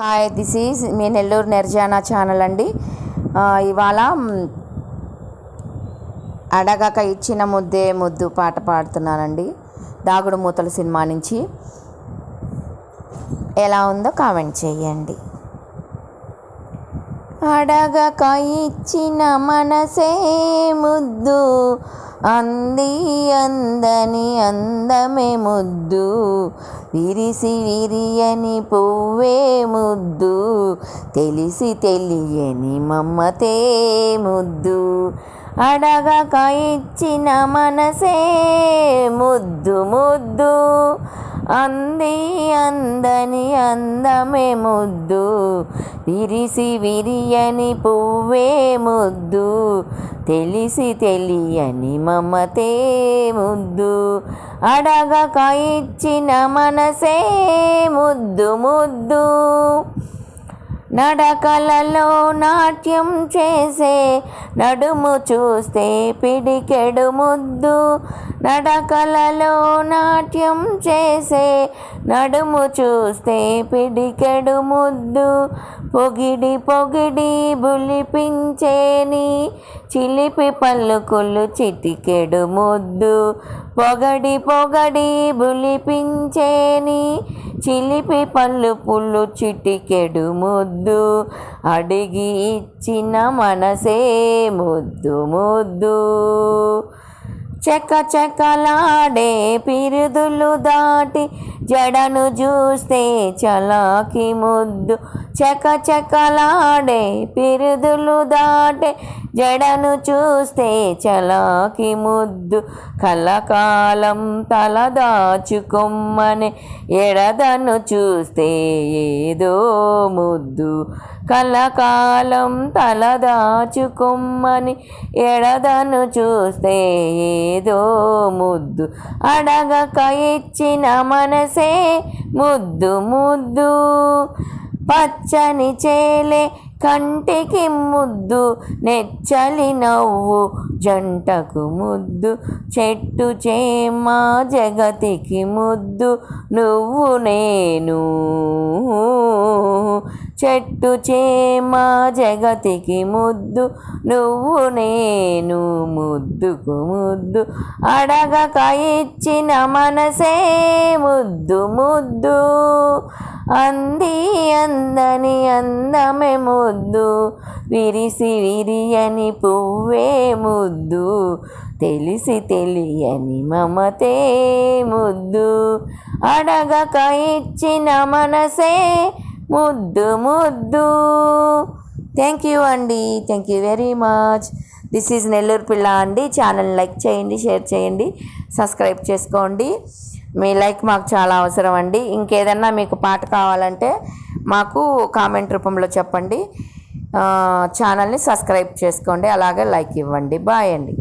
Hi this is మీ నెల్లూరు నెర్జానా channel అండి. ఇవాళ అడగక ఇచ్చిన ముద్దే ముద్దు పాట పాడుతున్నానండి. దాగుడు మూతల సినిమా నుంచి. ఎలా ఉందో కామెంట్ చేయండి. అడగక ఇచ్చిన మనసే ముద్దు అంది అందని అందమే ముద్దు. విరిసి విరియని పువ్వే ముద్దు. తెలిసి తెలియని మమ్మతే ముద్దు. అడగక ఇచ్చిన మనసే ముద్దు ముద్దు. అంది అందని అందమే ముద్దు. విరిసి విరియని పువ్వే ముద్దు. తెలిసి తెలియని మమతే ముద్దు. అడగక ఇచ్చిన మనసే ముద్దు ముద్దు. నడకలలో నాట్యం చేసే నడుము చూస్తే పిడికెడు ముద్దు. నడకలలో నాట్యం చేసే నడుము చూస్తే పిడికెడు ముద్దు. పొగిడి పొగిడి బులిపించేని చిలిపి పల్లుకులు చిటికెడు ముద్దు. పొగడి పొగడి బులిపించేని చిలిపి పళ్ళు పుల్లు చిటికెడు ముద్దు. అడిగి ఇచ్చిన మనసే ముద్దు ముద్దు. చెక్క చెక్కలాడే పిరుదులు దాటి జడను చూస్తే చలాకి ముద్దు. చెక్క చెక్కలాడే పిరుదులు దాటే జడను చూస్తే చలాకి ముద్దు. కలకాలం తల దాచుకొమ్మని ఎడదను చూస్తే ఏదో ముద్దు. కలకాలం తల దాచుకొమ్మని ఎడదను చూస్తే ఏదో ముద్దు అడగక ఇచ్చిన మనసే ముద్దు ముద్దు పచ్చని చేలే కంటికి ముద్దు నెచ్చలి నవ్వు జంటకు ముద్దు చెట్టు చేమా జగతికి ముద్దు నువ్వు నేను. చెట్టు చేమా జగతికి ముద్దు నువ్వు నేను. ముద్దుకు ముద్దు అడగక ఇచ్చిన మనసే ముద్దు ముద్దు. అంది అందని అందమే ముద్దు. విరిసి విరియని పువ్వే ముద్దు. తెలిసి తెలియని మమతే ముద్దు. అడగక ఇచ్చిన మనసే ముద్దు ముద్దు. థ్యాంక్ యూ అండి. Thank you very much this is Nellore పిల్ల అండి. ఛానల్ లైక్ చేయండి షేర్ చేయండి సబ్స్క్రైబ్ చేసుకోండి. మీ లైక్ మాకు చాలా అవసరం అండి. ఇంకేదన్నా మీకు పాట కావాలంటే మాకు కామెంట్ రూపంలో చెప్పండి. ఛానల్ని సబ్స్క్రైబ్ చేసుకోండి. అలాగే లైక్ ఇవ్వండి. బాయ్ అండి.